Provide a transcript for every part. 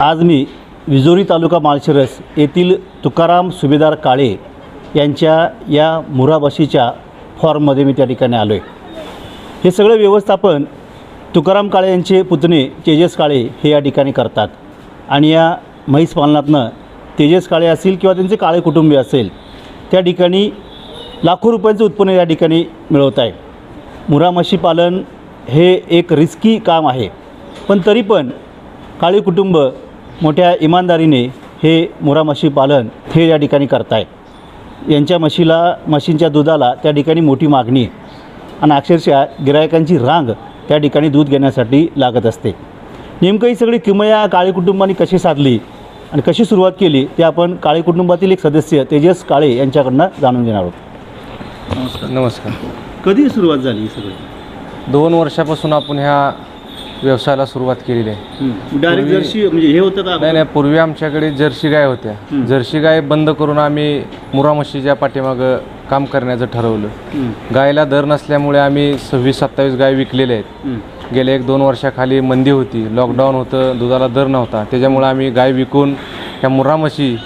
आज मी विजोरी तालुका माळशिरस येथील तुकाराम सुभेदार काळे यांच्या या मुराबशीच्या फॉर्ममध्ये मी त्या ठिकाणी आलो आहे. हे सगळं व्यवस्थापन तुकाराम काळे यांचे पुतणे तेजस काळे हे या ठिकाणी करतात. आणि या म्हैस पालनातनं तेजस काळे असतील किंवा त्यांचे काळे कुटुंबीय असेल त्या ठिकाणी लाखो रुपयांचं उत्पन्न या ठिकाणी मिळवत आहे. मुरा म्हशी पालन हे एक रिस्की काम आहे. पण तरी पण काळी कुटुंब मोठ्या इमानदारीने हे मुरा म्हशी पालन हे या ठिकाणी करताय. यांच्या म्हशीला म्हशींच्या दुधाला त्या ठिकाणी मोठी मागणी आहे. आणि अक्षरशः गिरायकांची रांग त्या ठिकाणी दूध घेण्यासाठी लागत असते. नेमकं ही सगळी किमया काळे कुटुंबाने कशी साधली आणि कशी सुरुवात केली ते आपण काळे कुटुंबातील एक सदस्य तेजस काळे यांच्याकडनं जाणून घेणार आहोत. नमस्कार. नमस्कार. कधी सुरुवात झाली ही सगळी? दोन वर्षापासून आपण ह्या व्यवसायाला सुरुवात केलेली आहे. डायरेक्ट जर्शी म्हणजे हे होतं का नाही नाही पूर्वी आमच्याकडे जर्सी गाय होत्या. हं. जर्सी गाय बंद करून आम्ही मुरामशीच्या पाठीमागं काम करण्याचं ठरवलं. हं, गायला दर नसल्यामुळे आम्ही सव्वीस सत्तावीस गाय विकलेल्या आहेत. हं, गेल्या एक दोन वर्षाखाली मंदी होती. लॉकडाऊन होतं दुधाला दर नव्हता. त्याच्यामुळे आम्ही गाय विकून ह्या मुरामशी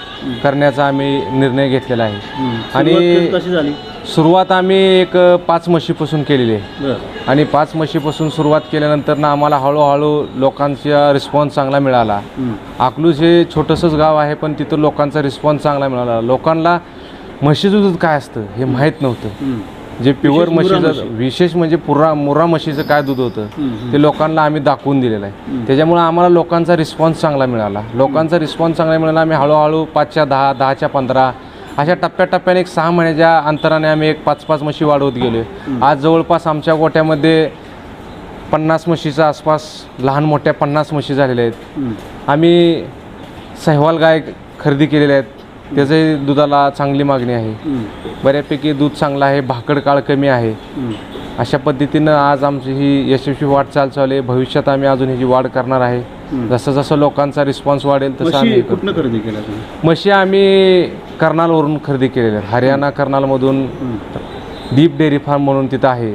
करण्याचा आम्ही निर्णय घेतलेला आहे. हं. आणि- सुरुवात कशी- कशी झाली? सुरुवात आम्ही एक पाच म्हशीपासून केलेली आहे. आणि पाच म्हशीपासून सुरुवात केल्यानंतर ना आम्हाला हळूहळू लोकांचा रिस्पॉन्स चांगला मिळाला. अकलूज हे छोटंसंच गाव आहे पण तिथं लोकांचा रिस्पॉन्स चांगला मिळाला. लोकांना म्हशीचं दूध काय असतं हे माहीत नव्हतं. जे प्युअर म्हशीचं म्हशी. विशेष म्हणजे पुरा मुर्रा म्हशीचं काय दूध होतं. ते लोकांना आम्ही दाखवून दिलेलं आहे. त्याच्यामुळे आम्हाला लोकांचा रिस्पॉन्स चांगला मिळाला. लोकांचा रिस्पॉन्स चांगला मिळाला. आम्ही हळूहळू पाचच्या दहा दहाच्या पंधरा अशा टप्प्याटप्प्याने एक सहा महिन्याच्या अंतराने आम्ही एक पाच पाच म्हशी वाढवत गेलो. आज जवळपास आमच्या गोट्यामध्ये पन्नास म्हशीच्या आसपास लहान मोठ्या पन्नास म्हशी झालेल्या आहेत. आम्ही सहवाल गाय खरेदी केलेल्या आहेत. त्याचंही दुधाला चांगली मागणी आहे. बऱ्यापैकी दूध चांगलं आहे भाकड काळ कमी आहे. अशा पद्धतीनं आज आमची ही यशस्वी वाटचाल चालू आहे. भविष्यात आम्ही अजून ह्याची वाढ करणार आहे. जसं जसं लोकांचा रिस्पॉन्स वाढेल तसं आम्ही हे करू. कुठनं खरेदी केला तुम्ही म्हशी आम्ही कर्नालवरून खरेदी केलेल्या आहेत हरियाणा कर्नालमधून दीप डेअरी फार्म म्हणून तिथं आहे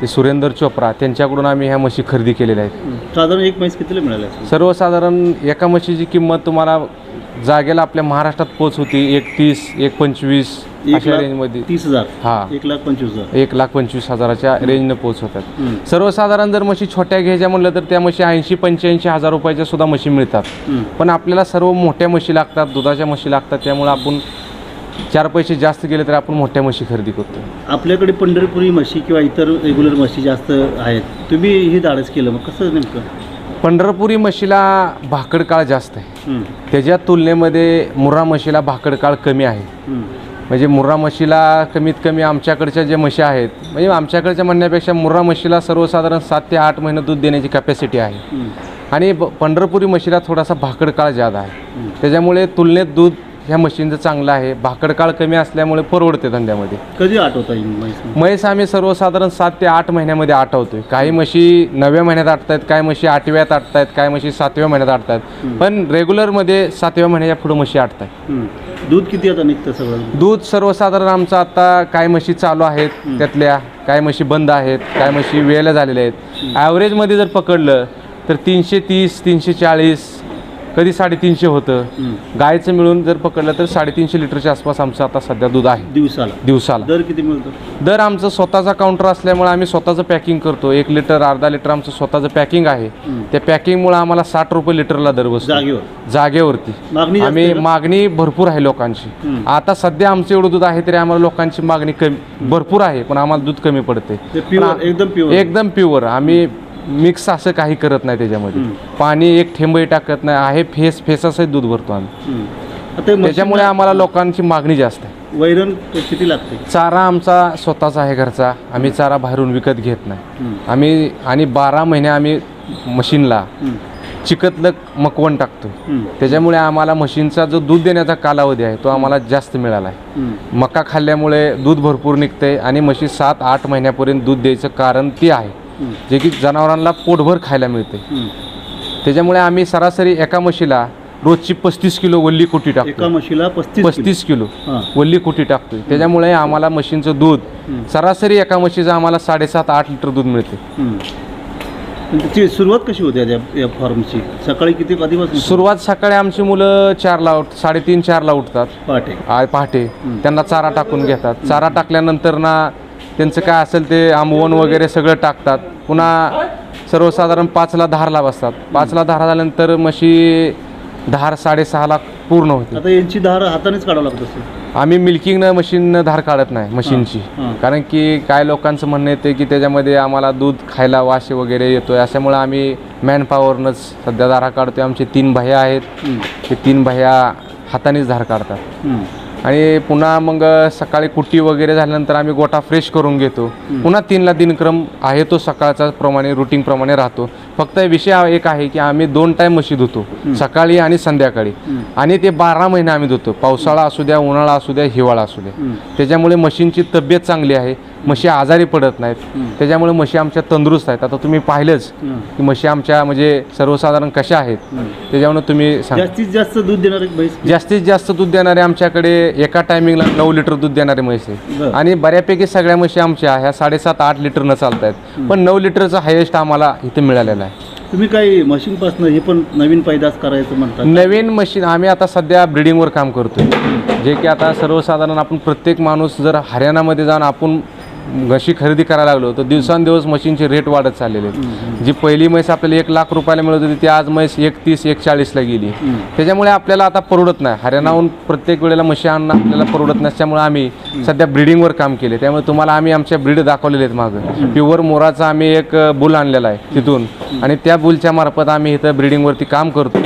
ते सुरेंदर चोप्रा त्यांच्याकडून आम्ही ह्या म्हशी खरेदी केलेल्या आहेत. साधारण एक म्हैस कितीला मिळाली असेल? सर्वसाधारण एका म्हशीची किंमत तुम्हाला जागेला आपल्या महाराष्ट्रात पोच होती. एक तीस एक पंचवीस एक अशा लाख रेंजमध्ये तीस हजार. हा. एक लाख पंचवीस हजार. एक लाख पंचवीस हजाराच्या रेंजनं पोच होतात. सर्वसाधारण जर म्हशी छोट्या घ्यायच्या म्हणलं तर त्या म्हशी ऐंशी पंच्याऐंशी हजार रुपयाच्या सुद्धा म्हशी मिळतात. पण आपल्याला सर्व मोठ्या म्हशी लागतात दुधाच्या म्हशी लागतात त्यामुळे आपण चार पैसे जास्त गेले तर आपण मोठ्या म्हशी खरेदी करतो. आपल्याकडे पंढरपुरी म्हशी किंवा इतर रेग्युलर म्हशी जास्त आहेत. तुम्ही हे धाडस केलं मग कसं नेमकं? पंढरपुरी म्हशीला भाकड काळ जास्त आहे. त्याच्या तुलनेमध्ये मुर्रा म्हशीला भाकड काळ कमी आहे. हं, म्हणजे मुर्रा म्हशीला कमीत कमी आमच्याकडच्या जे म्हशी आहेत म्हणजे आमच्याकडच्या म्हणण्यापेक्षा मुर्रा म्हशीला सर्वसाधारण सात ते आठ महिने दूध देण्याची कॅपॅसिटी आहे. हं, आणि ब- पंढरपुरी म्हशीला थोडासा भाकड काळ जादा आहे. त्याच्यामुळे तुलनेत दूध ह्या म्हशींचं चांगलं आहे. भाकड काळ कमी असल्यामुळे परवडते धंद्यामध्ये. कधी आठवता येईल म्हैस? म्हैस आम्ही सर्वसाधारण सात ते आठ महिन्यामध्ये आठवतोय. काही म्हशी नवव्या महिन्यात आटतायत काही म्हशी आठव्यात आटतायत काही म्हशी सातव्या महिन्यात आटतायत. पण रेग्युलरमध्ये सातव्या महिन्याच्या पुढे म्हशी आटतायत. दूध किती आता निघतं सगळं? दूध सर्वसाधारण आमचं आता काही म्हशी चालू आहेत त्यातल्या. काही म्हशी बंद आहेत काही म्हशी वेळेला झालेल्या आहेत. ॲव्हरेजमध्ये जर पकडलं तर तीनशे तीस तीनशे चाळीस कधी साडेतीनशे होतं. गायचं मिळून जर पकडलं तर साडेतीनशे लिटरच्या आसपास आमचं आता सध्या दूध आहे. दिवसाला. दिवसाला. दर किती मिळतो? दर आमचं स्वतःचा काउंटर असल्यामुळे आम्ही स्वतःचं पॅकिंग करतो. एक लिटर अर्धा लिटर आमचं स्वतःचं पॅकिंग आहे. त्या पॅकिंगमुळे आम्हाला साठ रुपये लिटरला दर बसतो. जागेवर. जागेवरती. आम्ही? मागणी भरपूर आहे लोकांची. आता सध्या आमचं एवढं दूध आहे तरी आम्हाला लोकांची मागणी कमी भरपूर आहे पण आम्हाला दूध कमी पडते. एकदम प्युअर एकदम प्युअर आम्ही मिक्स असं काही करत नाही त्याच्यामध्ये. पाणी एक थेंबही टाकत नाही आहे फेस फेसासही दूध भरतो आम्ही त्याच्यामुळे आम्हाला लोकांची मागणी जास्त आहे वैरण किती लागते चारा आमचा स्वतःचा आहे घरचा आम्ही चारा बाहेरून विकत घेत नाही. आम्ही आणि बारा महिने आम्ही मशीनला. चिकतलं मकवण टाकतो. त्याच्यामुळे आम्हाला म्हशींचा जो दूध देण्याचा कालावधी आहे तो आम्हाला जास्त मिळाला आहे. मका खाल्ल्यामुळे दूध भरपूर निघते आणि म्हशी सात आठ महिन्यापर्यंत दूध द्यायचं कारण ते आहे. जे की जनावरांना पोटभर खायला मिळते. त्याच्यामुळे आम्ही सरासरी एका म्हशीला रोजची पस्तीस किलो वल्ली कुटी एका टाकतो म्हशीला पस्तीस किलो. वल्ली कुटी टाकतोय. त्याच्यामुळे आम्हाला म्हशींचं दूध. सरासरी एका म्हशीचं आम्हाला साडेसात आठ लिटर दूध मिळते. त्याची सुरुवात कशी होते या फॉर्मची? सकाळी किती कधीपासून? सुरुवात सकाळी आमची मुलं चारला उठ साडेतीन चारला उठतात. पहाटे. पहाटे. त्यांना चारा टाकून घेतात. चारा टाकल्यानंतर ना त्यांचं काय असेल ते आंबवण वगैरे सगळं टाकतात. पुन्हा सर्वसाधारण पाचला धारला बसतात. पाचला धार झाल्यानंतर म्हशी धार साडेसहाला पूर्ण होते आता यांची धार हातानेच काढावं लागत असेल. आम्ही मिल्किंगनं मशीन धार काढत नाही मशीनची. हां. कारण की काय लोकांचं म्हणणं येते की त्याच्यामध्ये आम्हाला दूध खायला वाशे वगैरे येतोय. अशामुळे आम्ही मॅनपॉवरनंच सध्या धारा काढतोय. आमचे तीन भैया आहेत. ते तीन भैया हातानेच धार काढतात. आणि पुन्हा मग सकाळी कुट्टी वगैरे झाल्यानंतर आम्ही गोटा फ्रेश करून घेतो. पुन्हा तीनला दिनक्रम आहे तो सकाळचा प्रमाणे रुटीन प्रमाणे राहतो. फक्त विषय एक आहे की आम्ही दोन टाईम म्हशी धुतो सकाळी आणि संध्याकाळी. आणि ते बारा महिने आम्ही धुतो. पावसाळा असू द्या उन्हाळा असू द्या हिवाळा असू द्या. त्याच्यामुळे म्हशींची तब्येत चांगली आहे. म्हशी आजारी पडत नाहीत. त्याच्यामुळे म्हशी आमच्या तंदुरुस्त आहेत. आता तुम्ही पाहिलंच. की म्हशी आमच्या म्हणजे सर्वसाधारण कशा आहेत. त्याच्यामुळे तुम्ही सांगा. जास्तीत जास्त दूध देणार जास्तीत जास्त दूध देणारे आमच्याकडे एका टायमिंगला नऊ लिटर दूध देणारे बरं. आणि बऱ्यापैकी सगळ्या म्हशी आमच्या ह्या साडेसात आठ लिटरनं चालत आहेत पण नऊ लिटरचं हायेस्ट आम्हाला इथं मिळालेलं आहे. तुम्ही काही मशीनपासून हे पण नवीन पैदास करायचं म्हणतात नवीन मशीन आम्ही आता सध्या ब्रिडिंगवर काम करतोय. जे की आता सर्वसाधारण आपण प्रत्येक माणूस जर हरियाणामध्ये जाऊन आपण म्हशी खरेदी करायला लागलो तर दिवसांदिवस मशीनचे रेट वाढत चाललेले आहेत. जी पहिली म्हैस आपल्याला एक लाख रुपयाला मिळत होती ती आज म्हैस एक तीस एक चाळीसला गेली त्याच्यामुळे आपल्याला आता परवडत नाही. हरियाणाहून प्रत्येक वेळेला म्हशी आणणं आपल्याला परवडत नसल्यामुळे आम्ही सध्या ब्रिडिंगवर काम केले. त्यामुळे तुम्हाला आम्ही आमच्या ब्रीड दाखवलेले आहेत मागं. प्युअर मोराचा आम्ही एक बुल आणलेला आहे तिथून. आणि त्या बुलच्या मार्फत आम्ही इथं ब्रिडिंगवरती काम करतो.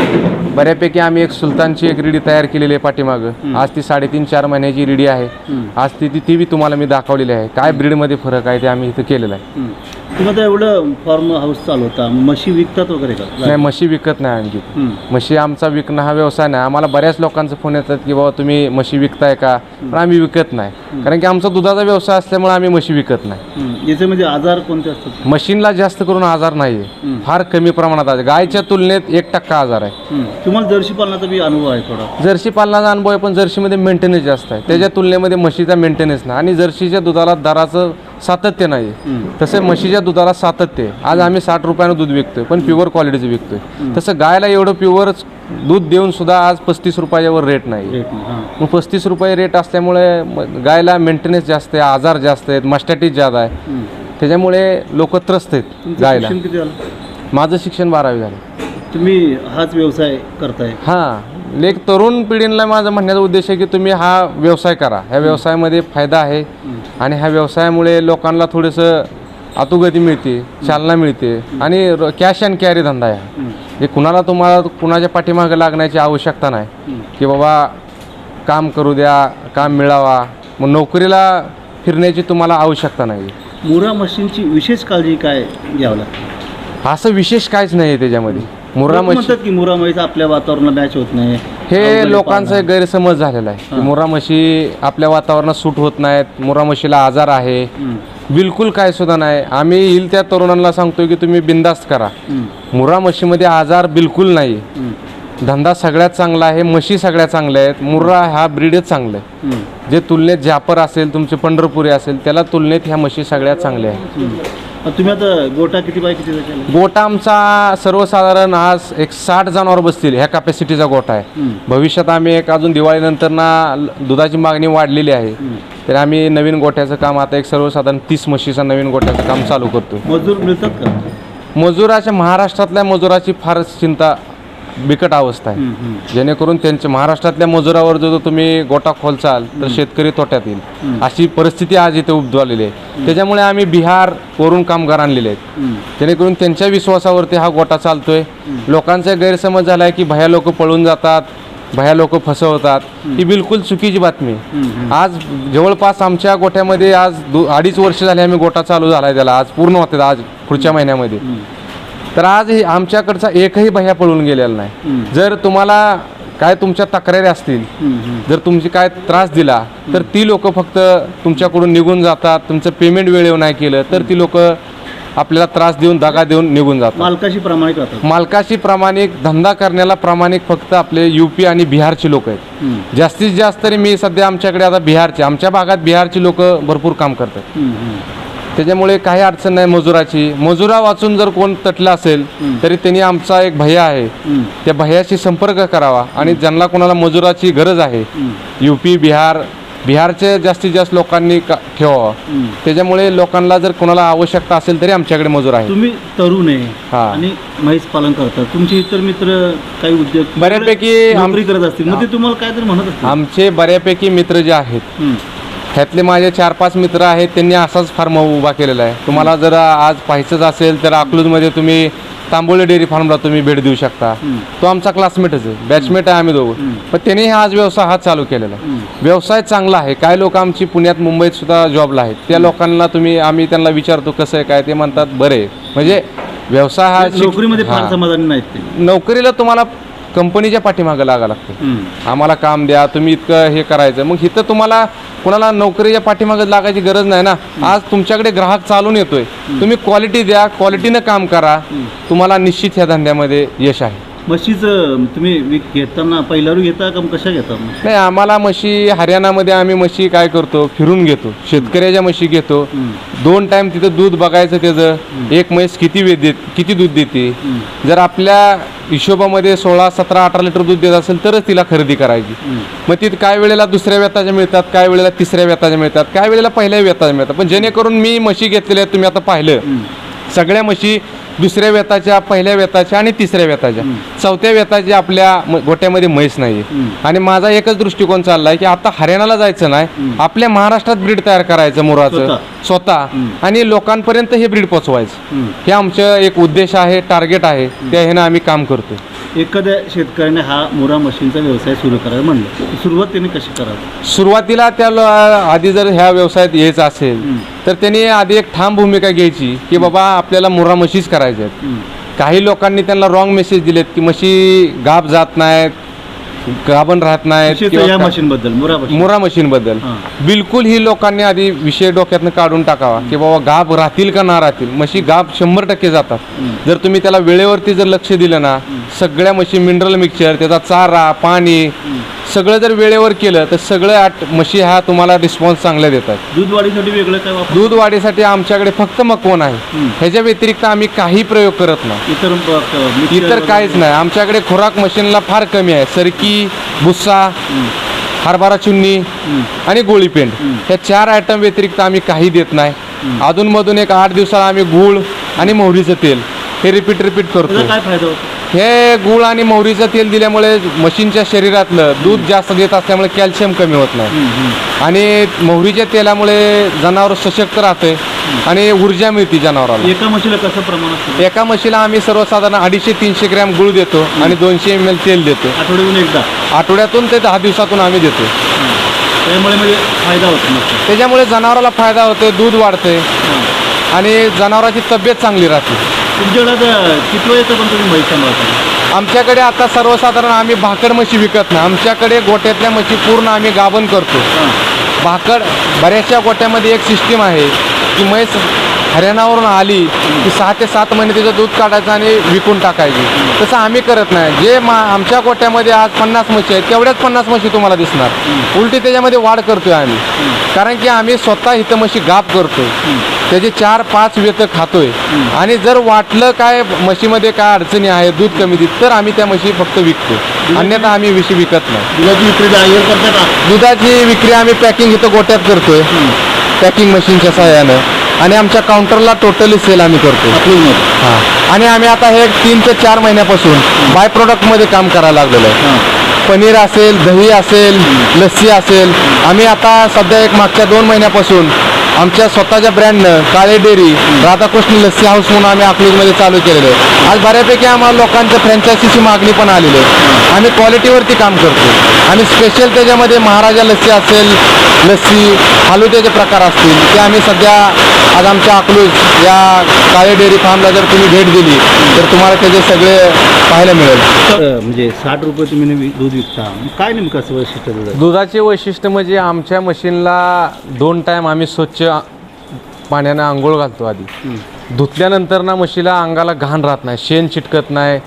बऱ्यापैकी आम्ही एक सुलतानची एक रिडी तयार केलेली आहे पाठीमागं. आज ती साडेतीन चार महिन्याची रिडी आहे. आज ती ती- ती बी तुम्हाला मी दाखवलेली आहे. काय ब्रीडमध्ये फरक आहे ते आम्ही इथं केलेलं आहे. आता एवढं फार्म हाऊस चालवता म्हशी विकतात वगैरे का? नाही म्हशी विकत नाही आणखी. हं. म्हशी आमचा विकणं हा व्यवसाय नाही. आम्हाला बऱ्याच लोकांचे फोन येतात की बाबा तुम्ही म्हशी विकताय का? पण आम्ही विकत नाही. कारण की आमचा दुधाचा व्यवसाय असल्यामुळे आम्ही म्हशी विकत नाही. याचे म्हणजे आजार कोणते असतात? मशीनला जास्त करून आजार नाही आहे फार कमी प्रमाणात आहे गायच्या तुलनेत एक टक्का आजार आहे. तुम्हाला जर्शी पालनाचा बी अनुभव आहे थोडा. जर्सी पालनाचा अनुभव आहे पण जर्सीमध्ये मेंटेनन्स जास्त आहे. त्याच्या तुलनेमध्ये म्हशीचा मेंटेनन्स नाही. आणि जर्सीच्या दुधाला दराचं सातत्य नाही. तसे म्हशीच्या दुधाला सातत्य आहे. आज आम्ही साठ रुपयानं दूध विकतोय पण प्युअर क्वालिटीचं विकतोय. तसं गायला एवढं प्युअर दूध देऊन सुद्धा आज पस्तीस रुपयावर रेट नाही मग पस्तीस रुपये रेट असल्यामुळे गायला मेंटेनन्स जास्त आहे आजार जास्त आहेत मस्टॅटिस जादा आहे. त्याच्यामुळे लोक त्रस्त आहेत गायला. माझं शिक्षण बारावी झालं. तुम्ही हाच व्यवसाय करताय. हां. एक तरुण पिढीला माझं म्हणण्याचा उद्देश आहे की तुम्ही हा व्यवसाय करा. ह्या व्यवसायामध्ये फायदा आहे आणि ह्या व्यवसायामुळे लोकांना थोडंसं आतुगती मिळते चालना मिळते आणि कॅश अँड कॅरी धंदा आहे. हे कुणाला तुम्हाला कुणाच्या पाठीमागे लागण्याची आवश्यकता नाही. की बाबा काम करू द्या काम मिळावा मग नोकरीला फिरण्याची तुम्हाला आवश्यकता नाही. मुरा मशीनची विशेष काळजी काय घ्यावं लागते? असं विशेष काहीच नाही आहे त्याच्यामध्ये. मुर्रा लोक मशीन म्हणतात की मुरा म्हैस आपल्या वातावरणाला मॅच होत नाही. हे लोकांचा एक गैरसमज झालेला आहे. की मुरा म्हशी आपल्या वातावरणात सूट होत नाहीत मुरा म्हशीला आजार आहे. बिलकुल काय सुद्धा नाही. आम्ही येईल त्या तरुणांना सांगतोय की तुम्ही बिंदास्त करा. मुरा म्हशीमध्ये आजार बिलकुल नाही. धंदा सगळ्यात चांगला आहे म्हशी सगळ्यात चांगल्या आहेत मुर्रा हा ब्रीडच चांगलं आहे. जे तुलनेत जापर असेल तुमचे पंढरपुरी असेल त्याला तुलनेत ह्या म्हशी सगळ्यात चांगल्या आहेत. तुम्ही आता गोटा किती बाय किती गोटा आमचा सर्वसाधारण आज एक साठ जनावर बसतील. ह्या कॅपॅसिटीचा गोटा आहे. भविष्यात आम्ही एक अजून दिवाळीनंतर ना दुधाची मागणी वाढलेली आहे. तर आम्ही नवीन गोठ्याचं काम आता एक सर्वसाधारण तीस म्हशीचं नवीन गोठ्याचं काम चालू करतो मजूर मिळतात का? मजुराच्या महाराष्ट्रातल्या मजुराची फारच चिंता बिकट अवस्था आहे. जेणेकरून त्यांच्या महाराष्ट्रातल्या मजुरावर जो तुम्ही गोटा खोलचाल तर शेतकरी तोट्यात येईल. अशी परिस्थिती आज इथे उद्भवलेली आहे. त्याच्यामुळे आम्ही बिहार वरून कामगार आणलेले आहेत. हं. जेणेकरून त्यांच्या विश्वासावरती हा गोटा चालतोय. लोकांचा गैरसमज झाला आहे की भया लोक पळून जातात भया लोक फसवतात. ही बिलकुल चुकीची बातमी. आज जवळपास आमच्या गोठ्यामध्ये आज दो अडीच वर्ष झाले आम्ही गोटा चालू झाला आहे त्याला. आज पूर्ण होते आज पुढच्या महिन्यामध्ये. तर आज हे आमच्याकडचा एकही भया पळून गेलेला नाही. जर तुम्हाला काय तुमच्या तक्रारी असतील. जर तुमची काय त्रास दिला तर ती लोक फक्त तुमच्याकडून निघून जातात तुमचं पेमेंट वेळेवर नाही केलं तर ती लोक आपल्याला त्रास देऊन दगा देऊन निघून जातात. मालकाशी प्रामाणिक राहतात. मालकाशी प्रामाणिक धंदा करण्याला प्रामाणिक फक्त आपले युपी आणि बिहारचे लोक आहेत. जास्तीत जास्त तरी मी सध्या आमच्याकडे आता बिहारचे आमच्या भागात बिहारची लोक भरपूर काम करतात. त्याच्यामुळे काही अडचण नाही मजुराची. मजुरा वाचून जर कोण तटलं असेल तरी त्यांनी आमचा एक भैया आहे. त्या भैयाशी संपर्क करावा आणि ज्यांना कोणाला मजुराची गरज आहे यू पी बिहार बिहारचे जास्तीत जास्त लोकांनी ठेवावं. त्याच्यामुळे लोकांना जर कोणाला आवश्यकता असेल तरी आमच्याकडे मजूर आहे तुम्ही तरुण आहे हा. आणि म्हैस पालन करतात तुमचे इतर मित्र काही उद्योग बऱ्यापैकी करत असतील. मग ते तुम्हाला काय तरी म्हणत असतील. आमचे बऱ्यापैकी मित्र जे आहेत. ह्यातले माझे चार पाच मित्र आहेत त्यांनी असाच फार्म उभा केलेला आहे. तुम्हाला जर आज पाहायचंच असेल तर अकलूजमध्ये तुम्ही तांबोली डेअरी फार्मला तुम्ही भेट देऊ शकता. तो आमचा क्लासमेटच आहे बॅचमेट आहे आम्ही दोघं. पण त्यांनी हा आज व्यवसाय हा चालू केलेला आहे. व्यवसाय चांगला आहे. काय लोक आमची पुण्यात मुंबईत सुद्धा जॉबला आहेत. त्या लोकांना तुम्ही आम्ही त्यांना विचारतो कसं आहे काय ते म्हणतात बरे. म्हणजे व्यवसाय हा नोकरीमध्ये फार. समाधानी नाहीत ते. नोकरीला तुम्हाला कंपनीच्या पाठीमागं लागा लागतं. आम्हाला काम द्या तुम्ही इतकं हे करायचं. मग इथं तुम्हाला कोणाला नोकरीच्या पाठीमागे लागायची गरज नाही ना. आज तुमच्याकडे ग्राहक चालून येतोय. तुम्ही क्वालिटी द्या क्वालिटीनं काम करा. तुम्हाला निश्चित ह्या धंद्यामध्ये यश आहे. म्हशीचं तुम्ही विक घेताना पहिल्यावर घेता का कशा घेता मग? नाही आम्हाला म्हशी हरियाणामध्ये आम्ही म्हशी काय करतो फिरून घेतो. शेतकऱ्याच्या म्हशी घेतो. दोन टाइम तिथं दूध बघायचं त्याचं. एक म्हैस किती देत किती दूध देते? जर आपल्या हिशोबामध्ये सोळा सतरा अठरा लिटर दूध देत असेल तरच तिला खरेदी करायची. मग तिथं काय वेळेला दुसऱ्या व्यताच्या मिळतात काय वेळेला तिसऱ्या व्यताच्या मिळतात काय वेळेला पहिल्या व्यताच्या मिळतात. पण जेणेकरून मी म्हशी घेतलेल्या आहेत तुम्ही आता पाहिलं. सगळ्या म्हशी दुसऱ्या व्यताच्या पहिल्या व्यताच्या आणि तिसऱ्या व्यताच्या. चौथ्या व्यताच्या आपल्या गोट्यामध्ये म्हैस नाही आणि माझा एकच दृष्टिकोन चाललाय की आता हरियाणाला जायचं नाही आपल्या महाराष्ट्रात ब्रीड तयार करायचं मुराचं. स्वतः. आणि लोकांपर्यंत हे ब्रीड पोचवायचं. हे आमचं एक उद्देश आहे टार्गेट आहे. त्या ह्यानं आम्ही काम करतो एखाद्या शेतकऱ्याने हा मुरा मशीनचा व्यवसाय सुरू करायला म्हणलं. सुरुवात त्यांनी कशी करावी? सुरुवातीला त्या लो- आधी जर ह्या व्यवसायात यायचं असेल तर त्यांनी आधी एक ठाम भूमिका घ्यायची की बाबा आपल्याला मुरा म्हशीच करायच्या आहेत. काही लोकांनी त्यांना रॉंग मेसेज दिलेत की म्हशी गाब जात नाहीत गाभण राहत नाहीत विशेषतः किंवा या का- मशीन बद्दल मुरा मशीन. मुरा बद्दल हां. बिलकुल ही लोकांनी आधी विषय डोक्यातनं काढून टाकावा की बाबा गाभ राहतील का ना राहतील. म्हशी गाभ शंभर टक्के जातात. जर तुम्ही त्याला वेळेवरती जर लक्ष दिलं ना सगळ्या म्हशी मिनरल मिक्सचर त्याचा चारा पाणी सगळं जर वेळेवर केलं तर सगळं आट म्हशी ह्या तुम्हाला रिस्पॉन्स चांगले देतात. दूध वाढीसाठी वेगळं काय वापर? दूध वाढीसाठी आमच्याकडे फक्त मकवण आहे. ह्याच्या व्यतिरिक्त आम्ही काही प्रयोग करत नाही. इतर ब- क- mixture इतर वगैरे- काहीच नाही. आमच्याकडे खुराक मशीनला फार कमी आहे. सरकी भुस्सा हरभरा चुन्नी आणि गोळी पेंड. ह्या चार आयटम व्यतिरिक्त आम्ही काही देत नाही. अधूनमधून एक आठ दिवसाला आम्ही गूळ आणि मोहरीचं तेल हे रिपीट रिपीट त्याचा करतो काय फायदा होतो? हे गूळ आणि मोहरीचं तेल दिल्यामुळे मशीनच्या शरीरातलं दूध जास्त देत असल्यामुळे कॅल्शियम कमी होत नाही. आणि मोहरीच्या तेलामुळे जनावर सशक्त राहते आणि ऊर्जा मिळते जनावराला. एका म्हशीला कसं प्रमाण असतं एका म्हशीला आम्ही सर्वसाधारण अडीचशे तीनशे ग्रॅम गुळ देतो आणि दोनशे एम एल तेल देतो. आठवड्यातून एकदा? आठवड्यातून ते दहा दिवसातून आम्ही देतो. त्यामुळे म्हणजे फायदा होतो नक्की त्याच्यामुळे जनावराला फायदा होतो दूध वाढते आणि जनावराची तब्येत चांगली राहते. तुमच्याकडे आता किती येतं पण तुम्ही म्हैस सांभाळता. आमच्याकडे आता सर्वसाधारण आम्ही भाकड म्हशी विकत नाही. आमच्याकडे गोट्यातल्या म्हशी पूर्ण आम्ही गाभण करतो. भाकड बऱ्याचशा गोट्यामध्ये एक सिस्टीम आहे की म्हैस हरियाणावरून आली की सहा ते सात महिने तिचं दूध काढायचं आणि विकून टाकायची. तसं आम्ही करत नाही. जे मा आमच्या गोट्यामध्ये आज पन्नास म्हशी आहेत तेवढ्याच पन्नास म्हशी तुम्हाला दिसणार. उलटी त्याच्यामध्ये वाढ करतोय आम्ही. कारण की आम्ही स्वतः इथं म्हशी गाप करतोय. त्याचे चार पाच व्यत खातोय. आणि जर वाटलं काय म्हशीमध्ये काय अडचणी आहे दूध कमी देत तर आम्ही त्या म्हशी फक्त विकतो अन्यथा आम्ही विषय विकत नाही. दुधाची विक्री जागेवर करता का दुधाची विक्री आम्ही पॅकिंग इथं गोट्यात करतोय. पॅकिंग मशीनच्या सहाय्यानं. आणि आमच्या काउंटरला टोटली सेल आम्ही करतो हां. आणि आम्ही आता हे तीन ते चार महिन्यापासून बाय प्रोडक्टमध्ये काम करायला लागलेलो आहे. पनीर असेल दही असेल लस्सी असेल आम्ही आता सध्या एक मागच्या दोन महिन्यापासून आमच्या स्वतःच्या ब्रँडनं काळे डेअरी राधाकृष्ण लस्सी हाऊस म्हणून आम्ही अकलूजमध्ये चालू केलेलं आहे. आज बऱ्यापैकी आम्हाला लोकांच्या फ्रँचायसीची मागणी पण आलेली आहे. आम्ही क्वालिटीवरती काम करतो आणि स्पेशल त्याच्यामध्ये महाराजा लस्सी असेल लस्सी फालुद्याचे प्रकार असतील ते आम्ही सध्या आज आमच्या अकलूज या काळे डेअरी फार्मला जर तुम्ही भेट दिली तर तुम्हाला त्याचे सगळे पाहायला मिळेल. म्हणजे साठ रुपये तुम्ही दूध विकता. मग काय नेमकं असं वैशिष्ट्य दुधाचं? दुधाचे वैशिष्ट्य म्हणजे आमच्या मशीनला दोन टाईम आम्ही स्वच्छ पाण्यानं आंघोळ घालतो आधी. धुतल्यानंतर ना म्हशीला अंगाला घाण राहत नाही शेण चिटकत नाही.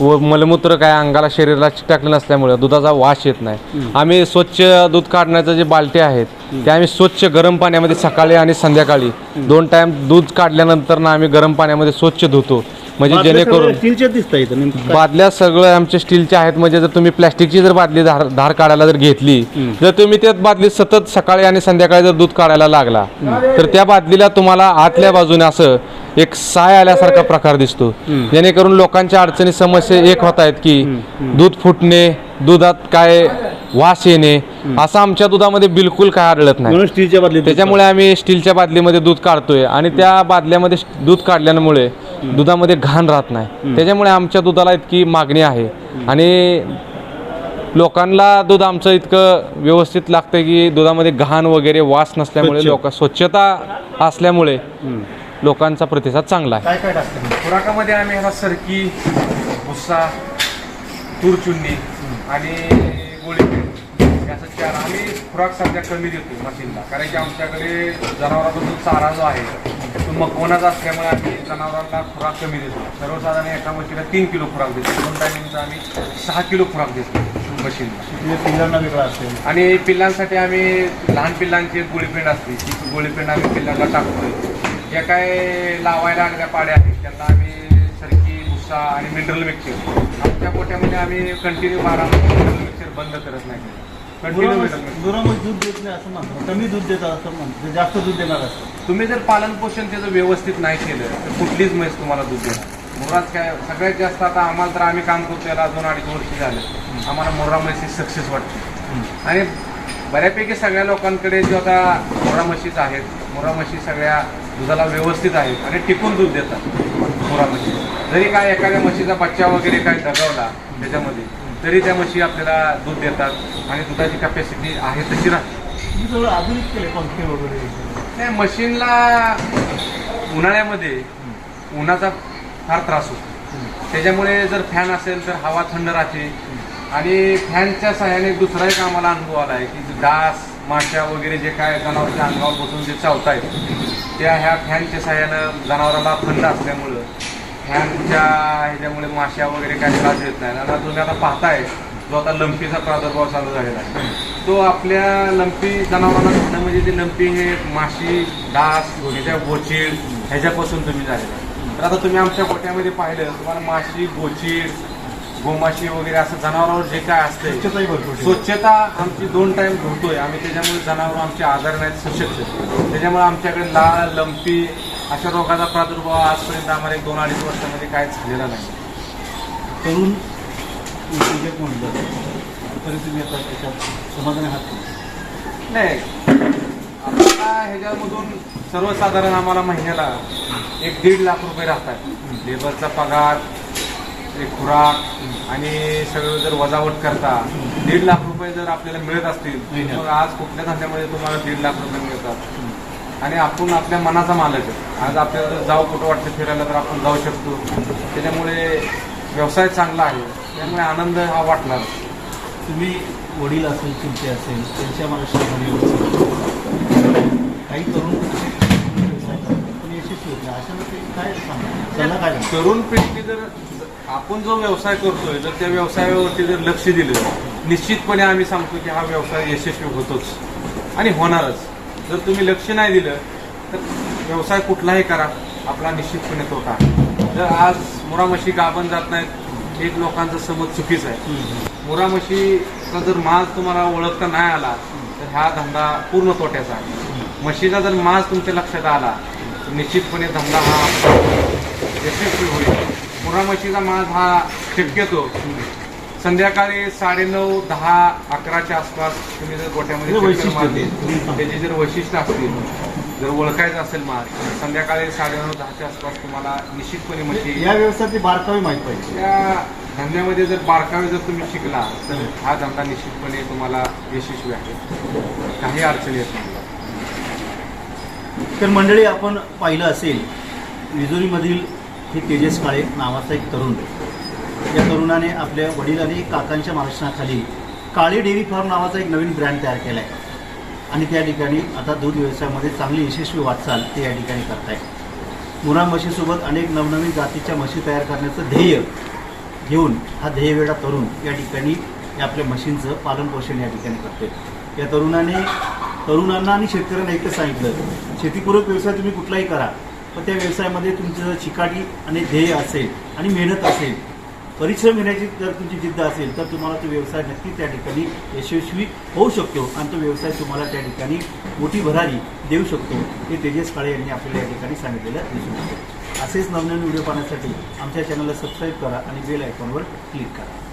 व मलमूत्र काय अंगाला शरीराला टाकलं नसल्यामुळे दुधाचा वास येत नाही. आम्ही स्वच्छ दूध काढण्याचं जे बालटे आहेत ते आम्ही स्वच्छ गरम पाण्यामध्ये सकाळी आणि संध्याकाळी दोन टाइम दूध काढल्यानंतर ना आम्ही गरम पाण्यामध्ये स्वच्छ धुतो. म्हणजे जेणेकरून स्टीलचे दिसतं इथं नेमकं काय? बादल्या सगळं आमचे स्टीलच्या आहेत. म्हणजे जर तुम्ही प्लॅस्टिकची जर बादली धार धार काढायला जर घेतली जर तुम्ही त्यात बादलीत सतत सकाळी आणि संध्याकाळी जर दूध काढायला लागला तर त्या बादलीला तुम्हाला आतल्या बाजूने असं एक साय आल्यासारखा प्रकार दिसतो. जेणेकरून लोकांच्या अडचणी समस्या एक होत आहेत की दूध फुटणे दुधात काय वास येणे असं आमच्या दुधामध्ये बिलकुल काय आढळत नाही. म्हणून स्टीलच्या बदली त्याच्यामुळे आम्ही स्टीलच्या बादलीमध्ये दूध काढतोय आणि त्या बादल्यामध्ये दूध काढल्यामुळे दुधामध्ये घाण राहत नाही. त्याच्यामुळे आमच्या दुधाला इतकी मागणी आहे. आणि लोकांना दूध आमचं इतकं व्यवस्थित लागतं की दुधामध्ये घाण वगैरे वास नसल्यामुळे. लोक स्वच्छता असल्यामुळे लोकांचा प्रतिसाद चांगला आहे. काय काय टाकतं खुराकामध्ये आम्ही ह्याला सरकी भुस्सा तूरचुन्नी आणि गोळीपीठ याचं चार आम्ही खुराक सध्या कमी देतो मशीनला. कारण की आमच्याकडे जनावरांपासून चारा जो आहे तो मकवनाचा असल्यामुळे आम्ही जनावरांना खुराक कमी देतो. सर्वसाधारण एका म्हशीला तीन किलो खुराक देतो. दोन टायमिंगचा आम्ही सहा किलो खुराक देतो मशीनला. पिल्लांना वेगळं असेल आणि पिल्लांसाठी आम्ही लहान पिल्लांची एक गोळीपेंड असते. ती गोळीपेंड आम्ही पिल्लांना टाकतोय. ज्या काय लावायला लागल्या पाड्या आहेत त्यांना आम्ही सरकी भुस्सा आणि मिनरल मिक्सर. आमच्या पोट्यामध्ये आम्ही कंटिन्यू बारा मिनरल मिक्सर बंद करत नाही. दुरामध्ये दूध देत नाही असं म्हणतो कमी दूध देतात असं म्हणतो ते जास्त दूध देणार असतं तुम्ही जर पालन पोषण त्याचं व्यवस्थित नाही केलं तर कुठलीच म्हैस तुम्हाला दूध देणार मुरात काय सगळ्यात जास्त आता आम्हाला तर आम्ही काम करतो याला दोन अडीच वर्ष झालं. आम्हाला मोरा म्हशी सक्सेस वाटते. आणि बऱ्यापैकी सगळ्या लोकांकडे जो आता मोरा म्हशीच आहेत मोरा म्हशी सगळ्या दुधाला व्यवस्थित आहेत आणि टिकून दूध देतात मोरा म्हशी. जरी काय एखाद्या म्हशीचा बच्चा वगैरे काय दगावला त्याच्यामध्ये तरी त्या म्हशी आपल्याला दूध देतात आणि दुधाची कॅपॅसिटी आहे तशी राहते. आधुनिक केले पंखे वगैरे. नाही मशीनला उन्हाळ्यामध्ये उन्हाचा फार त्रास होतो. त्याच्यामुळे जर फॅन असेल तर हवा थंड राहते. आणि फॅनच्या सहाय्याने दुसरा एक आम्हाला अनुभव आला आहे की डास माशा वगैरे जे काय जनावरच्या अंगावर बसून जे चावतायत त्या ह्या फॅनच्या सहाय्यानं जनावराला थंड असल्यामुळं फॅनच्या ह्याच्यामुळे माशा वगैरे काही त्रास येत नाही आणि तुम्ही आता पाहताय जो आता लंपीचा प्रादुर्भाव चालू झालेला आहे तो आपल्या लंपी जनावरांना खाणं म्हणजे ते लंपी हे माशी डास ह्याच्या गोचीड ह्याच्यापासून तुम्ही झालेला आहे. तर आता तुम्ही आमच्या गोट्यामध्ये पाहिलं तुम्हाला माशी गोचीड गोमाशी वगैरे असं जनावरांवर जे काय असते. स्वच्छता आमची दोन टाइम धुतोय आम्ही त्याच्यामुळे जनावर आमचे आजार नाहीत सशक्त त्याच्यामुळे आमच्याकडे लाळ लंपी अशा रोगाचा प्रादुर्भाव आजपर्यंत आम्हाला एक दोन अडीच वर्षामध्ये काय झालेला नाही. तरुण उद्योजक म्हणलं तरी तुम्ही आता त्याच्यात समाधानी आहात का? नाही. आता ह्याच्यामधून सर्वसाधारण आम्हाला महिन्याला एक दीड लाख रुपये राहतात. लेबरचा पगार एक खुराक आणि सगळं जर वजावट करता दीड लाख रुपये जर आपल्याला मिळत असतील. मग आज कुठल्या धंद्यामध्ये तुम्हाला दीड लाख रुपये मिळतात? आणि आपण आपल्या मनाचा मालक आहे. आज आपल्याला जर जाऊ कुठं वाटतं फिरायला तर आपण जाऊ शकतो. त्याच्यामुळे व्यवसाय चांगला आहे. त्यामुळे आनंद हा वाटणार. तुम्ही वडील असेल चुलते असेल त्यांच्या व्यवस्थित काही तरुण? तरुण पिढी जर आपण जो व्यवसाय करतोय जर त्या व्यवसायावरती जर लक्ष दिलं निश्चितपणे आम्ही सांगतो की हा व्यवसाय यशस्वी होतोच आणि होणारच. जर तुम्ही लक्ष नाही दिलं तर व्यवसाय कुठलाही करा. आपला निश्चितपणे तोटा जर आज मुरामशी गाभण जात नाहीत एक लोकांचा समज चुकीच आहे. मुरामशीचा जर माल तुम्हाला ओळखता नाही आला तर हा धंदा पूर्ण तोट्याचा आहे. म्हशीचा जर माज तुमच्या लक्षात आला तर निश्चितपणे धंदा हा यशस्वी होईल. पुरा माज हा शक्यतो संध्याकाळी साडेनऊ दहा अकराच्या आसपास तुम्ही जर गोट्यामध्ये मारली. त्याची जर वैशिष्ट्य असतील जर ओळखायचं असेल माल संध्याकाळी साडेनऊ दहाच्या आसपास तुम्हाला निश्चितपणे म्हशी या व्यवसायाची बारकावी माहीत पाहिजे. या धंद्यामध्ये जर बारकावे जर तुम्ही शिकला तर हा धंदा निश्चितपणे तुम्हाला यशस्वी आहे. काही अडचणी येत नाही. तर मंडळी आपण पाहिलं असेल विजोरीमधील हे तेजस काळे नावाचा एक तरुण. या तरुणाने आपल्या वडील आणि काकांच्या मार्गदर्शनाखाली काळी डेअरी फार्म नावाचा एक नवीन ब्रँड तयार केला आहे आणि त्या ठिकाणी आता दूध व्यवसायामध्ये चांगली यशस्वी वाटचाल ते या ठिकाणी करताय मुरा म्हशीसोबत अनेक नवनवीन जातीच्या म्हशी तयार करण्याचं ध्येय घेऊन हा ध्येयवेळा तरुण या ठिकाणी या आपल्या म्हशींचं पालनपोषण या ठिकाणी करते या तरुणाने तरुणांना आणि शेतकऱ्यांना एकच सांगितलं शेतीपूरक व्यवसाय तुम्ही कुठलाही करा पण त्या व्यवसायामध्ये तुमचं चिकाटी आणि ध्येय असेल आणि मेहनत असेल परिश्रम घेण्याची जर तुमची जिद्द असेल तर तुम्हाला तो व्यवसाय नक्की त्या ठिकाणी यशस्वी होऊ शकतो आणि तो व्यवसाय तुम्हाला त्या ठिकाणी मोठी भरारी देऊ शकतो. हे तेजस काळे यांनी आपल्याला या ठिकाणी सांगितलेलं दिसून येतं. असेच नवनवीन व्हिडिओ पाहण्यासाठी आमच्या चॅनलला सबस्क्राईब करा आणि बेल आयकॉनवर क्लिक करा.